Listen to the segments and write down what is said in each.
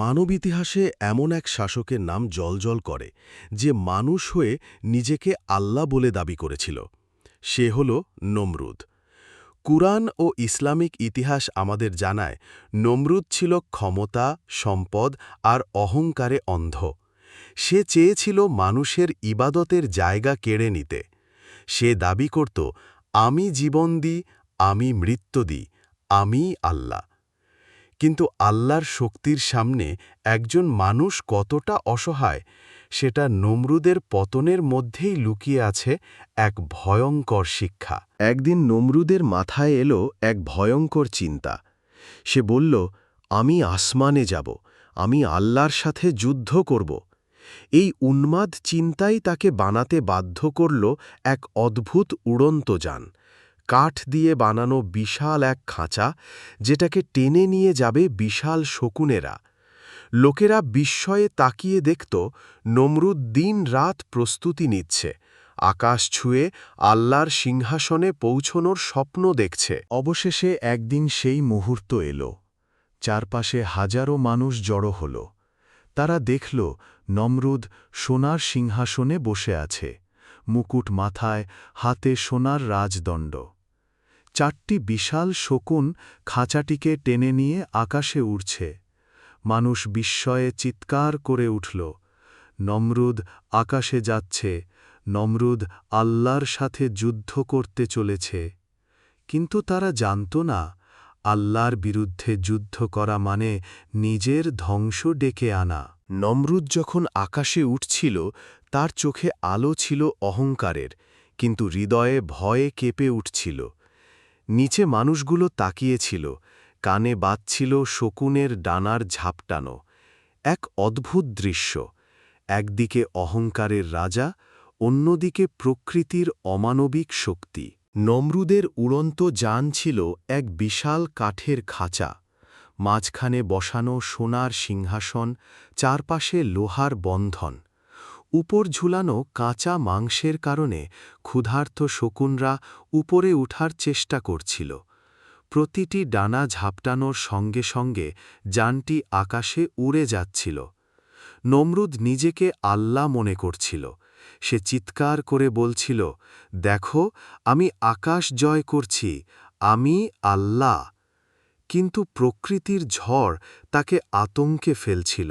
মানব ইতিহাসে এমন এক শাসকের নাম জলজল করে, যে মানুষ হয়ে নিজেকে আল্লাহ বলে দাবি করেছিল। সে হল নমরুদ। কুরআন ও ইসলামিক ইতিহাস আমাদের জানায়, নমরুদ ছিল ক্ষমতা, সম্পদ আর অহংকারে অন্ধ। সে চেয়েছিল মানুষের ইবাদতের জায়গা কেড়ে নিতে। সে দাবি করত, আমি জীবন দিই, আমি মৃত্যু দিই, আমি আল্লাহ। কিন্তু আল্লাহর শক্তির সামনে একজন মানুষ কতটা অসহায়, সেটা নমরুদের পতনের মধ্যেই লুকিয়ে আছে এক ভয়ঙ্কর শিক্ষা। একদিন নমরুদের মাথায় এলো এক ভয়ঙ্কর চিন্তা। সে বলল, আমি আসমানে যাব, আমি আল্লাহর সাথে যুদ্ধ করব। এই উন্মাদ চিন্তাই তাকে বানাতে বাধ্য করল এক অদ্ভুত উড়ন্ত যান। কাঠ দিয়ে বানানো বিশাল এক খাঁচা যেটাকে টেনে নিয়ে যাবে বিশাল শকুনেরা। লোকেরা বিস্ময়ে তাকিয়ে দেখত নমরুদ দিন রাত প্রস্তুতি নিচ্ছে। আকাশ ছুঁয়ে আল্লাহর সিংহাসনে পৌঁছনোর স্বপ্ন দেখছে। অবশেষে একদিন সেই মুহূর্ত এল। চারপাশে হাজারো মানুষ জড়ো হল। তারা দেখল নমরুদ সোনার সিংহাসনে বসে আছে। মুকুট মাথায়, হাতে সোনার রাজদণ্ড। চারটি বিশাল শকুন খাঁচাটিকে টেনে নিয়ে আকাশে উড়ছে। মানুষ বিস্ময়ে চিৎকার করে উঠল, নমরুদ আকাশে যাচ্ছে, নমরুদ আল্লাহর সাথে যুদ্ধ করতে চলেছে। কিন্তু তারা জানত না, আল্লাহর বিরুদ্ধে যুদ্ধ করা মানে নিজের ধ্বংস ডেকে আনা। নমরুদ যখন আকাশে উঠছিল, তার চোখে আলো ছিল অহংকারের, কিন্তু হৃদয়ে ভয়ে কেঁপে উঠছিল। নিচে মানুষগুলো তাকিয়েছিল, কানে বাজছিল শকুনের ডানার ঝাপটানো। এক অদ্ভুত দৃশ্য, একদিকে অহংকারের রাজা, অন্যদিকে প্রকৃতির অমানবিক শক্তি। নমরুদের উড়ন্ত যান ছিল এক বিশাল কাঠের খাঁচা, মাঝখানে বসানো সোনার সিংহাসন, চারপাশে লোহার বন্ধন। উপর ঝুলানো কাঁচা মাংসের কারণে ক্ষুধার্ত শকুনরা উপরে উঠার চেষ্টা করছিল। প্রতিটি ডানা ঝাপটানোর সঙ্গে সঙ্গে যানটি আকাশে উড়ে যাচ্ছিল। নমরুদ নিজেকে আল্লাহ মনে করছিল। সে চিৎকার করে বলছিল, দেখো, আমি আকাশ জয় করছি, আমি আল্লাহ। কিন্তু প্রকৃতির ঝড় তাকে আতঙ্কে ফেলছিল।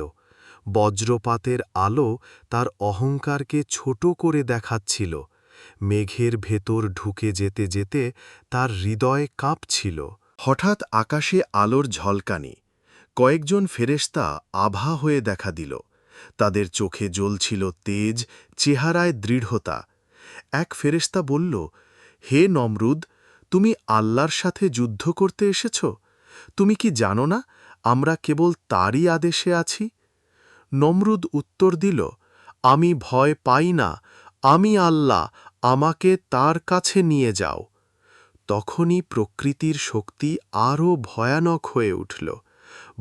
বজ্রপাতের আলো তার অহংকারকে ছোট করে দেখাচ্ছিল। মেঘের ভেতর ঢুকে যেতে যেতে তার হৃদয় কাঁপছিল। হঠাৎ আকাশে আলোর ঝলকানি। কয়েকজন ফেরেস্তা আভা হয়ে দেখা দিল। তাদের চোখে জ্বলছিল তেজ, চেহারায় দৃঢ়তা। এক ফেরেস্তা বলল, হে নমরুদ, তুমি আল্লাহর সাথে যুদ্ধ করতে এসেছ? তুমি কি জানো না আমরা কেবল তারই আদেশে আছি? নমরুদ উত্তর দিল, আমি ভয় পাই না, আমি আল্লাহ, আমাকে তার কাছে নিয়ে যাও। তখনই প্রকৃতির শক্তি আরও ভয়ানক হয়ে উঠল।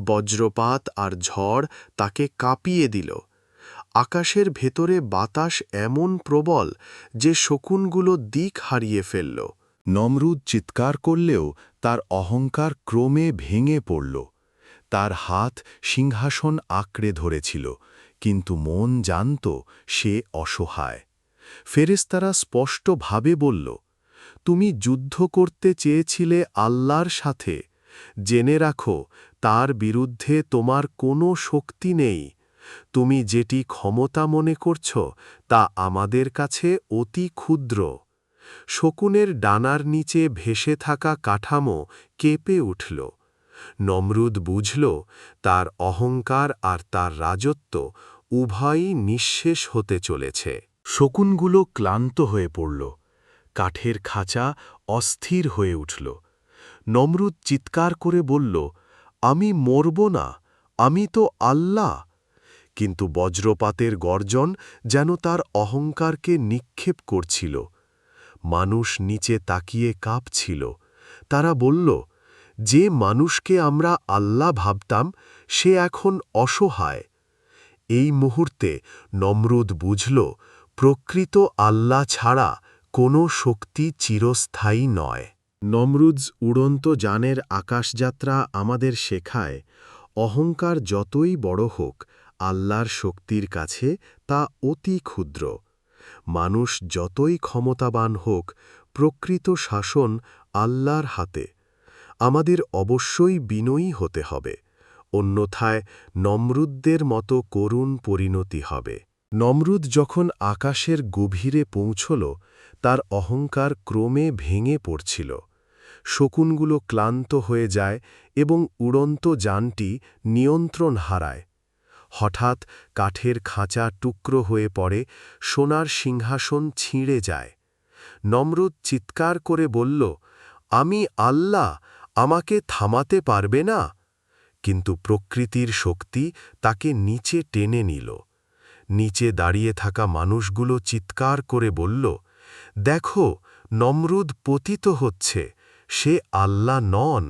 বজ্রপাত আর ঝড় তাকে কাঁপিয়ে দিল। আকাশের ভেতরে বাতাস এমন প্রবল যে শকুনগুলো দিক হারিয়ে ফেলল। নমরুদ চিৎকার করলেও তার অহংকার ক্রমে ভেঙে পড়ল। তার হাত সিংহাসন আঁকড়ে ধরেছিল, কিন্তু মন জানত সে অসহায়। ফেরেস্তারা স্পষ্টভাবে বলল, তুমি যুদ্ধ করতে চেয়েছিলে আল্লাহর সাথে। জেনে রাখো, তার বিরুদ্ধে তোমার কোনো শক্তি নেই। তুমি যেটি ক্ষমতা মনে করছ, তা আমাদের কাছে অতি ক্ষুদ্র। শকুনের ডানার নিচে ভেসে থাকা কাঠামো কেঁপে উঠল। নমরুদ বুঝল, তার অহংকার আর তার রাজত্ব উভয়ই নিঃশেষ হতে চলেছে। শকুনগুলো ক্লান্ত হয়ে পড়ল। কাঠের খাঁচা অস্থির হয়ে উঠল। নমরুদ চিৎকার করে বলল, আমি মরব না, আমি তো আল্লাহ। কিন্তু বজ্রপাতের গর্জন যেন তার অহংকারকে নিক্ষেপ করছিল। মানুষ নিচে তাকিয়ে কাঁপছিল। তারা বলল যে মানুষকে আমরা আল্লাহ ভাবতাম, সে এখন অসহায়। এই মুহূর্তে নমরুদ বুঝল, প্রকৃত আল্লাহ ছাড়া কোনো শক্তি চিরস্থায়ী নয়। নমরুদস উড়ন্ত যানের আকাশযাত্রা আমাদের শেখায়, অহংকার যতই বড় হোক, আল্লাহর শক্তির কাছে তা অতি ক্ষুদ্র। মানুষ যতই ক্ষমতাবান হোক, প্রকৃত শাসন আল্লাহর হাতে। আমাদের অবশ্যই বিনয়ী হতে হবে, অন্যথায় নমরুদদের মতো করুণ পরিণতি হবে। নমরুদ যখন আকাশের গভীরে পৌঁছল, তার অহংকার ক্রমে ভেঙে পড়ছিল। শকুনগুলো ক্লান্ত হয়ে যায় এবং উড়ন্ত যানটি নিয়ন্ত্রণ হারায়। হঠাৎ কাঠের খাঁচা টুকরো হয়ে পড়ে, সোনার সিংহাসন ছিঁড়ে যায়। নমরুদ চিৎকার করে বলল, আমি আল্লাহ! আমাকে থামাতে পারবে না। কিন্তু প্রকৃতির শক্তি তাকে নিচে টেনে নিল। নিচে দাঁড়িয়ে থাকা মানুষগুলো চিৎকার করে বলল, দেখো, নমরুদ পতিত হচ্ছে, সে আল্লাহ নন।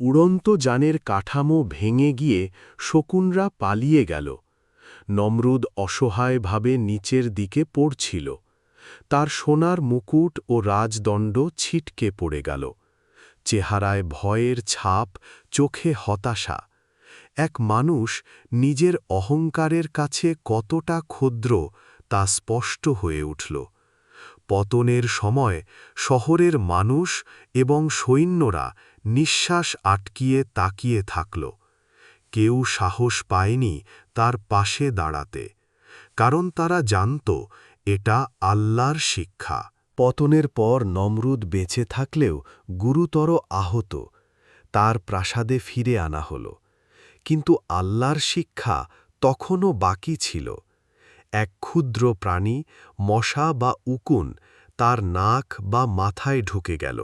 উড়ন্ত যানের কাঠামো ভেঙে গিয়ে শকুনরা পালিয়ে গেল। নমরুদ অসহায়ভাবে নিচের দিকে পড়ছিল। তার সোনার মুকুট ও রাজদণ্ড ছিটকে পড়ে গেল। চেহারায় ভয়ের ছাপ, চোখে হতাশা। এক মানুষ নিজের অহংকারের কাছে কতটা ক্ষুদ্র তা স্পষ্ট হয়ে উঠল। পতনের সময় শহরের মানুষ এবং সৈন্যরা নিঃশ্বাস আটকিয়ে তাকিয়ে থাকল। কেউ সাহস পায়নি তার পাশে দাঁড়াতে। কারণ তারা জানত এটা আল্লাহর শিক্ষা। পতনের পর নমরুদ বেঁচে থাকলেও গুরুতর আহত। তার প্রাসাদে ফিরে আনা হল। কিন্তু আল্লাহর শিক্ষা তখনও বাকি ছিল। এক ক্ষুদ্র প্রাণী, মশা বা উকুন, তার নাক বা মাথায় ঢুকে গেল।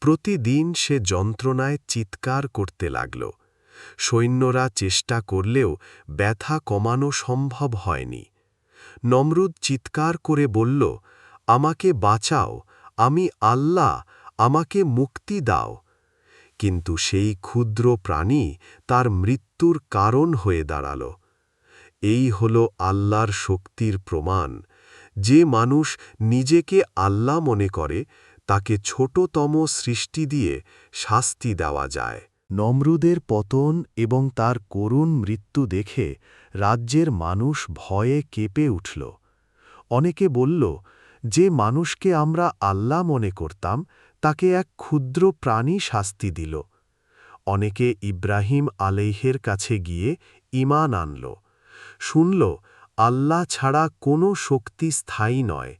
প্রতিদিন সে যন্ত্রণায় চিৎকার করতে লাগল। সৈন্যরা চেষ্টা করলেও ব্যথা কমানো সম্ভব হয়নি। নমরুদ চিৎকার করে বলল আমাকে বাঁচাও, আমি আল্লাহ, আমাকে মুক্তি দাও। কিন্তু সেই ক্ষুদ্র প্রাণী তার মৃত্যুর কারণ হয়ে দাঁড়াল। এই হল আল্লাহর শক্তির প্রমাণ। যে মানুষ নিজেকে আল্লাহ মনে করে, তাকে ছোটতম সৃষ্টি দিয়ে শাস্তি দেওয়া যায়। নমরুদের পতন এবং তার করুণ মৃত্যু দেখে রাজ্যের মানুষ ভয়ে কেঁপে উঠল। অনেকে বলল যে মানুষকে আমরা আল্লাহ মনে করতাম, তাকে এক ক্ষুদ্র প্রাণী শাস্তি দিল। অনেকে ইব্রাহিম আলেহের কাছে গিয়ে ইমান আনল। শুনল, আল্লাহ ছাড়া কোনো শক্তি স্থায়ী নয়,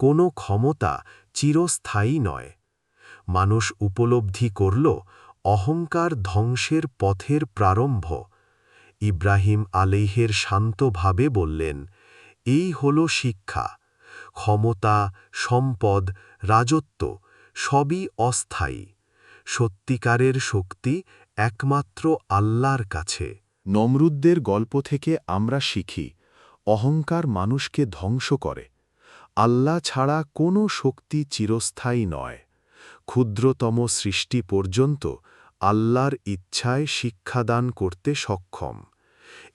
কোনো ক্ষমতা চিরস্থায়ী নয়। মানুষ উপলব্ধি করল, অহংকার ধ্বংসের পথের প্রারম্ভ। ইব্রাহিম আলেহের শান্তভাবে বললেন, এই হল শিক্ষা। ক্ষমতা, সম্পদ, রাজত্ব সবই অস্থায়ী। সত্যিকারের শক্তি একমাত্র আল্লাহর কাছে। নমরুদ্দের গল্প থেকে আমরা শিখি, অহংকার মানুষকে ধ্বংস করে। আল্লাহ ছাড়া কোনো শক্তি চিরস্থায়ী নয়। ক্ষুদ্রতম সৃষ্টি পর্যন্ত আল্লাহর ইচ্ছায় শিক্ষাদান করতে সক্ষম।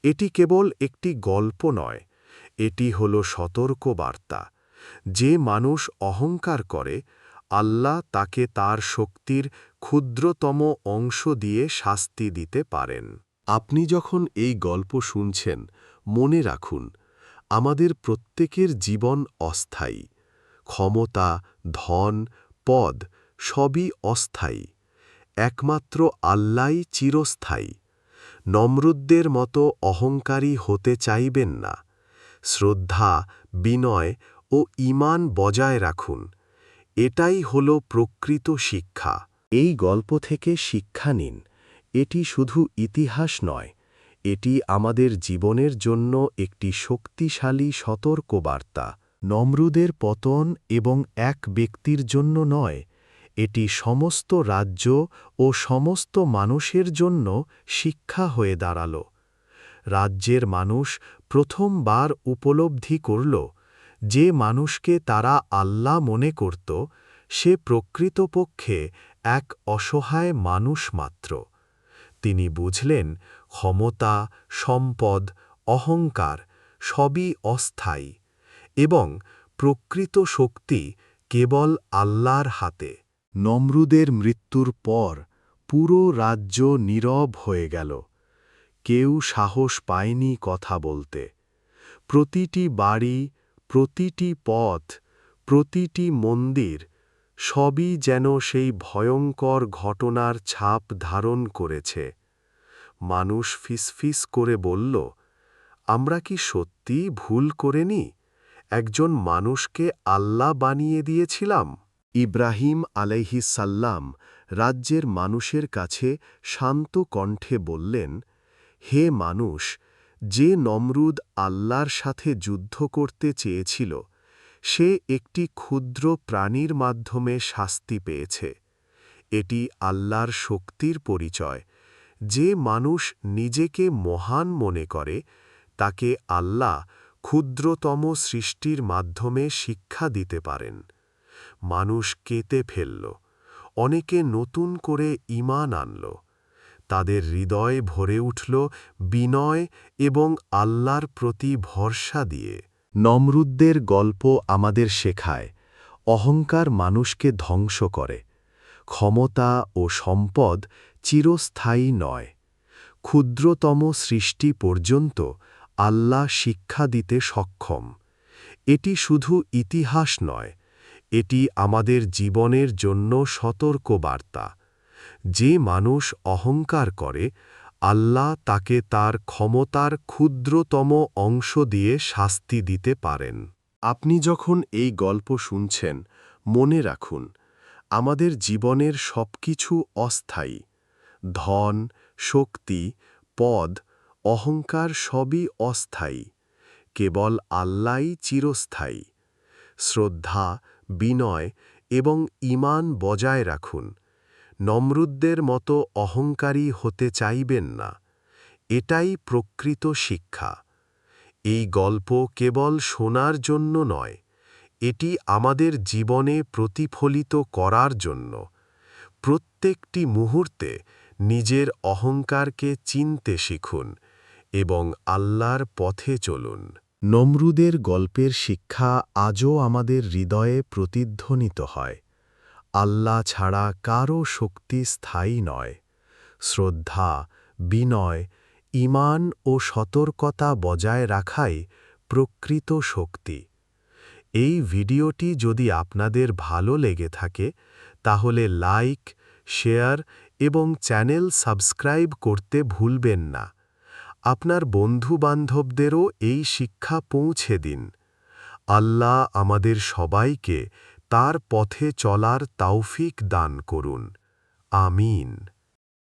এটি কেবল একটি গল্প নয়, এটি হল সতর্ক বার্তা যে মানুষ অহংকার করে, আল্লাহ তাকে তার শক্তির ক্ষুদ্রতম অংশ দিয়ে শাস্তি দিতে পারেন। আপনি যখন এই গল্প শুনছেন, মনে রাখুন, আমাদের প্রত্যেকের জীবন অস্থায়ী। ক্ষমতা, ধন, পদ সবই অস্থায়ী। একমাত্র আল্লাই চিরস্থায়ী। নম্রুদ্দের মতো অহংকারী হতে চাইবেন না। শ্রদ্ধা, বিনয় ও ইমান বজায় রাখুন। এটাই হল প্রকৃত শিক্ষা। এই গল্প থেকে শিক্ষা নিন। এটি শুধু ইতিহাস নয়, এটি আমাদের জীবনের জন্য একটি শক্তিশালী সতর্কবার্তা। নমরুদের পতন এবং এক ব্যক্তির জন্য নয়, এটি সমস্ত রাজ্য ও সমস্ত মানুষের জন্য শিক্ষা হয়ে দাঁড়াল। রাজ্যের মানুষ প্রথমবার উপলব্ধি করল যে মানুষকে তারা আল্লাহ মনে করত, সে প্রকৃতপক্ষে এক অসহায় মানুষ মাত্র। তিনি বুঝলেন, ক্ষমতা, সম্পদ, অহংকার সবই অস্থায়ী এবং প্রকৃত শক্তি কেবল আল্লাহর হাতে। নমরুদের মৃত্যুর পর পুরো রাজ্য নীরব হয়ে গেল। কেউ সাহস পায়নি কথা বলতে। প্রতিটি বাড়ি প্রতিটি পথ, প্রতিটি মন্দির সবই যেন সেই ভয়ঙ্কর ঘটনার ছাপ ধারণ করেছে। মানুষ ফিসফিস করে বলল, আমরা কি সত্যি ভুল করেনি? একজন মানুষকে আল্লাহ বানিয়ে দিয়েছিলাম। ইব্রাহিম আলাইহিসাল্লাম রাজ্যের মানুষের কাছে শান্ত কণ্ঠে বললেন, হে মানুষ যে নমরুদ আল্লাহর সাথে যুদ্ধ করতে চেয়েছিল, সে একটি ক্ষুদ্র প্রাণীর মাধ্যমে শাস্তি পেয়েছে। এটি আল্লাহর শক্তির পরিচয়। যে মানুষ নিজেকে মহান মনে করে, তাকে আল্লাহ ক্ষুদ্রতম সৃষ্টির মাধ্যমে শিক্ষা দিতে পারেন। মানুষ কেতে ফেলল, অনেকে নতুন করে ইমান আনল। তাদের হৃদয় ভরে উঠল বিনয় এবং আল্লাহর প্রতি ভরসা দিয়ে। নমরুদ্দের গল্প আমাদের শেখায়, অহংকার মানুষকে ধ্বংস করে। ক্ষমতা ও সম্পদ চিরস্থায়ী নয়। ক্ষুদ্রতম সৃষ্টি পর্যন্ত আল্লাহ শিক্ষা দিতে সক্ষম। এটি শুধু ইতিহাস নয়, এটি আমাদের জীবনের জন্য সতর্ক বার্তা যে মানুষ অহংকার করে, আল্লাহ তাকে তার ক্ষমতার ক্ষুদ্রতম অংশ দিয়ে শাস্তি দিতে পারেন। আপনি যখন এই গল্প শুনছেন, মনে রাখুন, আমাদের জীবনের সবকিছু অস্থায়ী। ধন, শক্তি, পদ, অহংকার সবই অস্থায়ী। কেবল আল্লাই চিরস্থায়ী। শ্রদ্ধা, বিনয় এবং ইমান বজায় রাখুন। নমরুদ্দের মতো অহংকারী হতে চাইবেন না। এটাই প্রকৃত শিক্ষা। এই গল্প কেবল শোনার জন্য নয়, এটি আমাদের জীবনে প্রতিফলিত করার জন্য। প্রত্যেকটি মুহূর্তে নিজের অহংকারকে চিনতে শিখুন এবং আল্লাহর পথে চলুন। নমরুদের গল্পের শিক্ষা আজও আমাদের হৃদয়ে প্রতিধ্বনিত হয়। আল্লাহ ছাড়া কারও শক্তি স্থায়ী নয়। শ্রদ্ধা, বিনয় ইমান ও সতর্কতা বজায় রাখাই প্রকৃত শক্তি। এই ভিডিওটি যদি আপনাদের ভালো লেগে থাকে, তাহলে লাইক, শেয়ার এবং চ্যানেল সাবস্ক্রাইব করতে ভুলবেন না। আপনার বন্ধুবান্ধবদেরও এই শিক্ষা পৌঁছে দিন। আল্লাহ আমাদের সবাইকে তার পথে চলার তাওফিক দান করুন। আমিন।